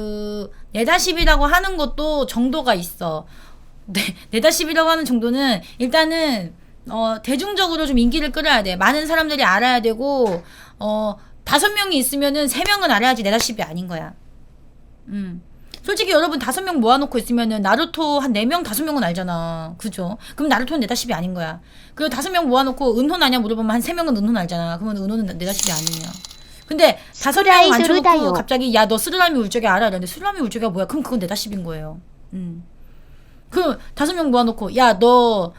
그 네다십이라고 하는 것도 정도가 있어. 네, 네다십이라고 하는 정도는 일단은 어 대중적으로 좀 인기를 끌어야 돼. 많은 사람들이 알아야 되고 어 다섯 명이 있으면은 세 명은 알아야지 네다십이 아닌 거야. 음. 솔직히 여러분 다섯 명 모아놓고 있으면은 나루토 한 네 명 다섯 명은 알잖아. 그죠? 그럼 나루토는 네다십이 아닌 거야. 그리고 다섯 명 모아놓고 은혼 아냐 물어보면 한 세 명은 은혼 알잖아. 그러면 은혼은 네다십이 아니에요. 근데 다섯 명 스라이 앉혀놓고. 갑자기 야너 스르라미 울 적이 알아? 이러는데 스르라미 울 적이가 뭐야? 그럼 그건 네다십인 거예요. 음. 그 다섯 명 모아놓고 야 너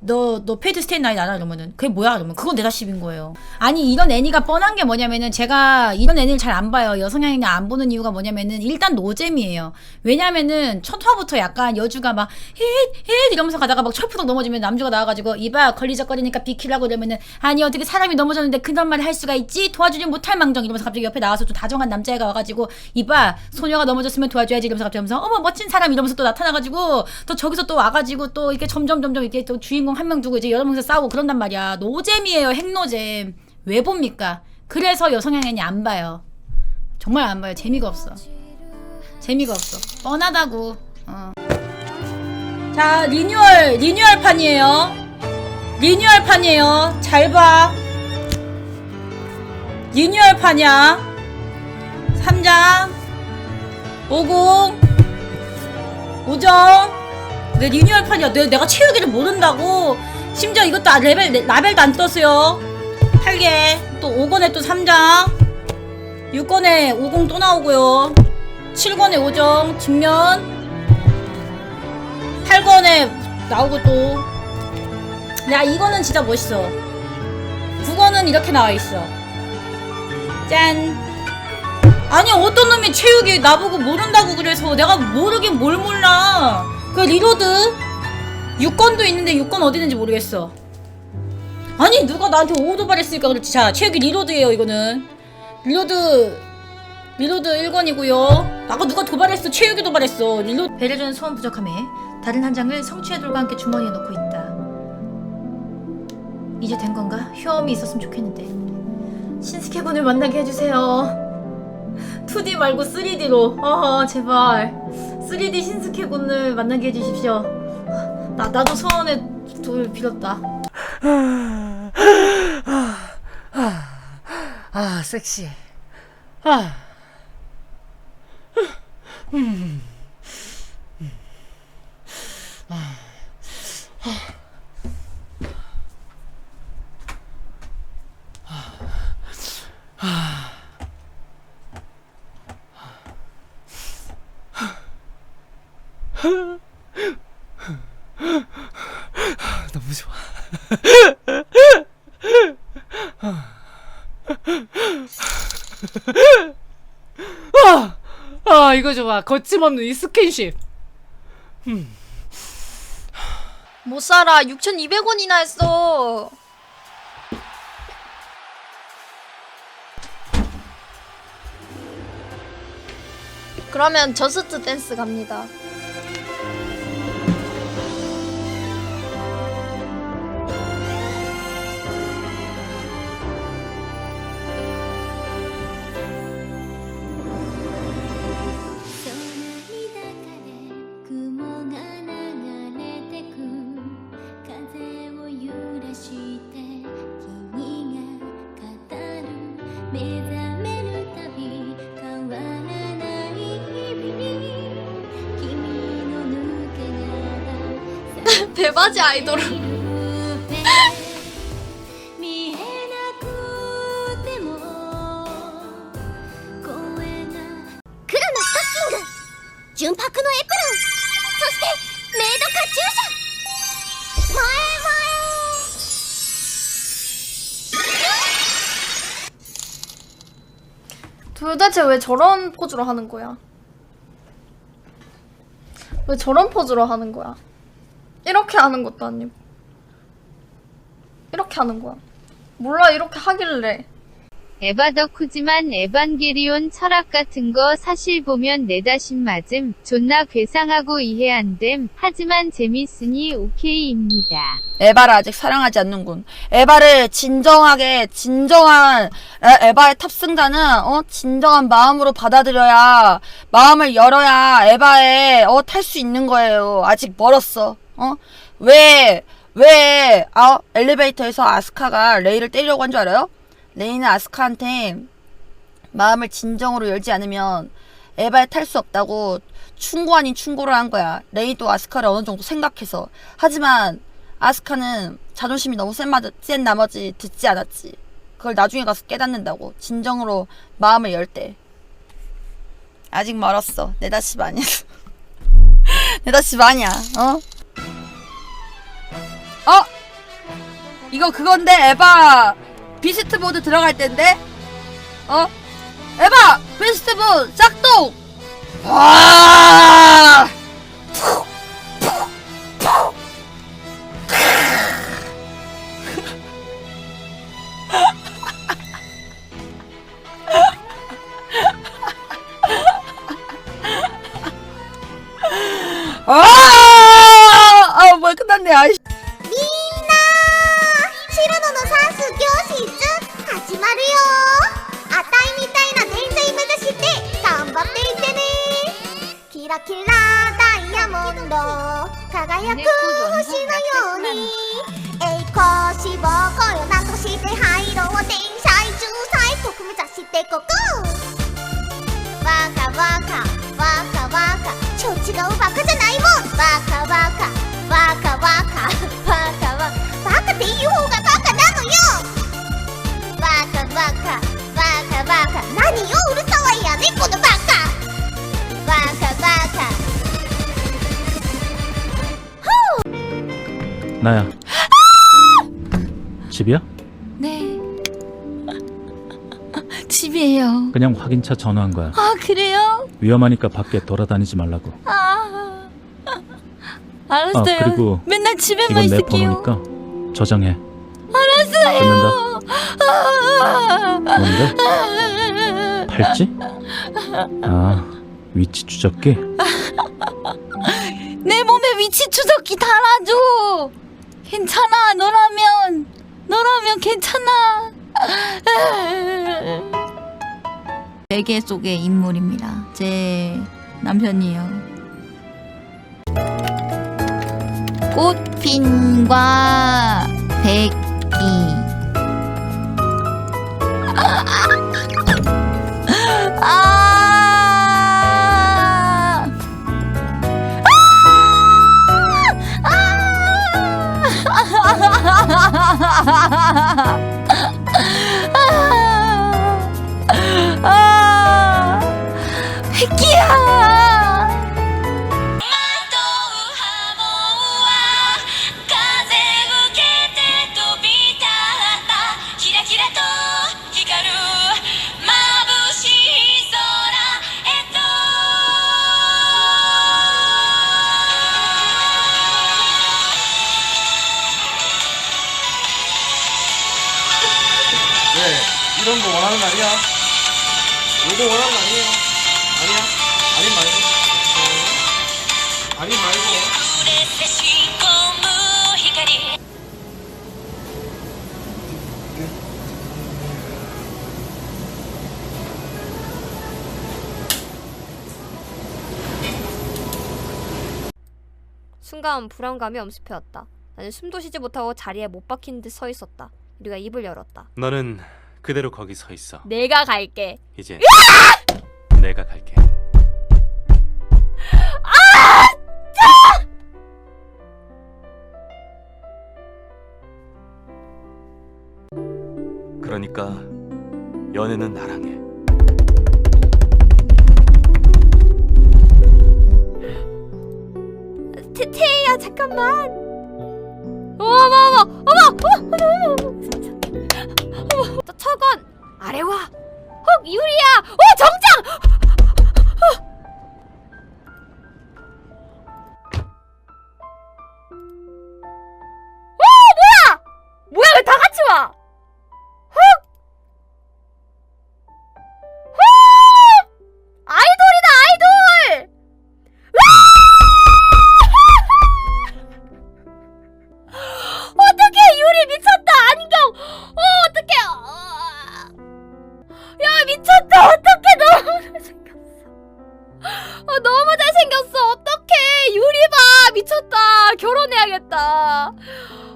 너, 너 페이드 스테이 나이 알아? 이러면은, 그게 뭐야? 그러면, 그건 네다십인 거예요. 아니, 이런 애니가 뻔한 게 뭐냐면은, 제가 이런 애니를 잘 안 봐요. 여성향 애니 안 보는 이유가 뭐냐면은, 일단 노잼이에요. 왜냐면은, 첫 화부터 약간 여주가 막, 힛, 힛, 이러면서 가다가 막 철푸덕 넘어지면 남주가 나와가지고, 이봐, 걸리적거리니까 비키라고 이러면은, 아니, 어떻게 사람이 넘어졌는데 그런 말을 할 수가 있지? 도와주지 못할 망정. 이러면서 갑자기 옆에 나와서 또 다정한 남자애가 와가지고, 이봐, 소녀가 넘어졌으면 도와줘야지. 이러면서 갑자기 하면서, 어머, 멋진 사람 이러면서 또 나타나가지고, 또 저기서 또 와가지고, 또 이렇게 점점 점점 이렇게 또 주인공 한 명 두고 이제 명이서 싸우고 그런단 말이야. 노잼이에요, 핵노잼. 왜 봅니까? 그래서 여성향 애니 안 봐요. 정말 안 봐요. 재미가 없어. 재미가 없어. 뻔하다고. 어. 자, 리뉴얼, 리뉴얼 판이에요. 리뉴얼 판이에요. 잘 봐. 리뉴얼 판이야. 3장. 50. 5점. 내 리뉴얼 판이야. 내, 내가 채우기를 모른다고. 심지어 이것도 아- 레벨, 라벨도 안 떴어요. 8개. 또 5권에 또 3장. 6권에 50 또 나오고요. 7권에 5점. 직면. 8권에 나오고 또. 야, 이거는 진짜 멋있어. 9권은 이렇게 나와 있어. 짠. 아니, 어떤 놈이 체육이 나보고 모른다고 그래서 내가 모르긴 뭘 몰라. 그 리로드 6권도 있는데 6권 어디 있는지 모르겠어. 아니, 누가 나한테 오도발 했으니까 그렇지. 자, 체육이 리로드예요, 이거는. 리로드 리로드 1권이고요. 아까 누가 도발했어. 체육이 도발했어. 리로드 주는 소원 부족함에 다른 한 장을 성취의 돌과 함께 주머니에 넣고 있다. 이제 된 건가? 효험이 있었으면 좋겠는데. 신스케군을 만나게 해주세요. 2D 말고 3D로. 어, 제발. 3D 신스케 군을 만나게 해주십시오. 나 나도 소원에 돌 빌었다. 아, 섹시. 아. 음. 너무 좋아. 아, 아 이거 좋아. 거침없는 이 스킨십. 못 살아. 6,200원이나 했어. 그러면 저스트 댄스 갑니다.「 け殻」 배바지 아이돌. 見えなくても声が黒のストッキング純白のエプロンそしてメイドカチューシャ前前 도대체 왜 저런 포즈로 하는 거야? 왜 저런 포즈로 하는 거야? 이렇게 하는 것도 아니고 이렇게 하는 거야. 몰라 이렇게 하길래 에바 덕후지만 에반게리온 철학 같은 거 사실 보면 내다심 맞음. 존나 괴상하고 이해 안 됨. 하지만 재밌으니 오케이입니다. 에바를 아직 사랑하지 않는군. 에바를 진정하게 진정한 에, 에바의 탑승자는 어 진정한 마음으로 받아들여야 마음을 열어야 에바에 어 탈 수 있는 거예요. 아직 멀었어. 어 왜왜 아, 엘리베이터에서 아스카가 레이를 때리려고 한 줄 알아요? 레이는 아스카한테 마음을 진정으로 열지 않으면 에바에 탈 수 없다고 충고 아닌 충고를 한 거야. 레이도 아스카를 어느 정도 생각해서. 하지만 아스카는 자존심이 너무 센, 마, 센 나머지 듣지 않았지. 그걸 나중에 가서 깨닫는다고. 진정으로 마음을 열 때. 아직 멀었어. 내 다시 아니야. 내 다시 아니야. 어? 어? 이거 그건데 에바 비스트 모드 들어갈 텐데? 어? 에바 비스트 모드 짝동! 와! 輝く星のように栄光志望声をなくして入ろう天才中最国目指してここバカバカバカバカ調子がバカじゃないもんバカバカバカバカバカバカバカっていう方がバカなのよバカバカバカバカ何ようる 나야. 집이야? 네. 집이에요. 그냥 확인차 전화한 거야. 아 그래요? 위험하니까 밖에 돌아다니지 말라고. 아 알았어요. 아, 그리고 맨날 집에만 이건 내 있을게요. 번호니까 저장해. 알았어요. 아, 뭔데? 팔찌? 아, 위치 추적기? 내 몸에 위치 추적기 달아줘. 괜찮아. 너라면 너라면 괜찮아. 세계 속의 인물입니다. 제 남편이에요. 꽃핀과 백 전부 원하는 거 아니야? 이거 원하는 거 아니에요? 아니야? 아니 말고. 네. 아니 말고. 순간 불안감이 엄습해왔다. 나는 숨도 쉬지 못하고 자리에 못 박힌 듯 서 있었다. 우리가 입을 열었다. 나는 그대로 거기 서 있어. 내가 갈게. 이제 내가 갈게. 그러니까 연애는 나랑 해. 태태야 잠깐만.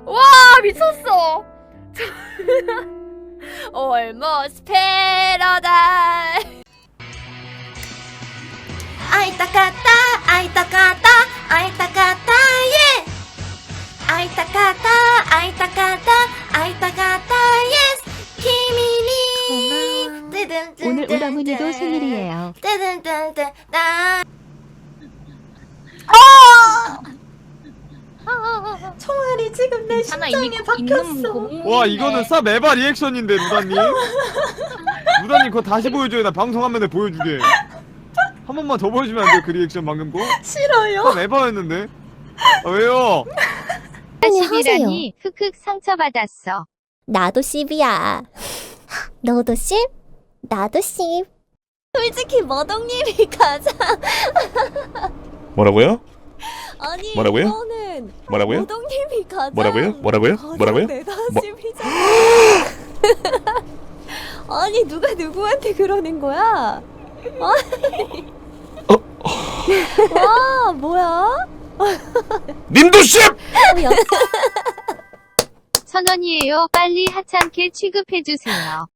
와 미쳤어. Almost paradise. 아이타카타 아이타카타 아이타카타 예. 아이타카타 아이타카타 아이타카타 예스. 키미니. 뜨든 오늘 우라문이도 생일이에요. 뜨든 뜨든 나. 어! 총알이 지금 내 이미 심장에 있는 박혔어 공. 와 이거는 쌉 에바 리액션인데 루다님 루다님 그거 다시 보여줘요 나 방송 화면에 보여주게 한 번만 더 보여주면 안 돼요 그 리액션 방금 거? 싫어요 쌉 에바였는데 아 왜요? 내다십이라니 흑흑 상처받았어. 나도 씹이야. 너도 씹? 나도 씹. 솔직히 머동님이 가장 뭐라고요? 아니 뭐라고요? 이거는 뭐라고요? 머동님이 가장 뭐라고요? 뭐라고요? 가장 뭐라고요? 내다십이잖아. 아니 누가 누구한테 그러는 거야? 아니. 와 뭐야? 님도 씨! 어, 야, 천 원이에요. 빨리 하찮게 취급해주세요.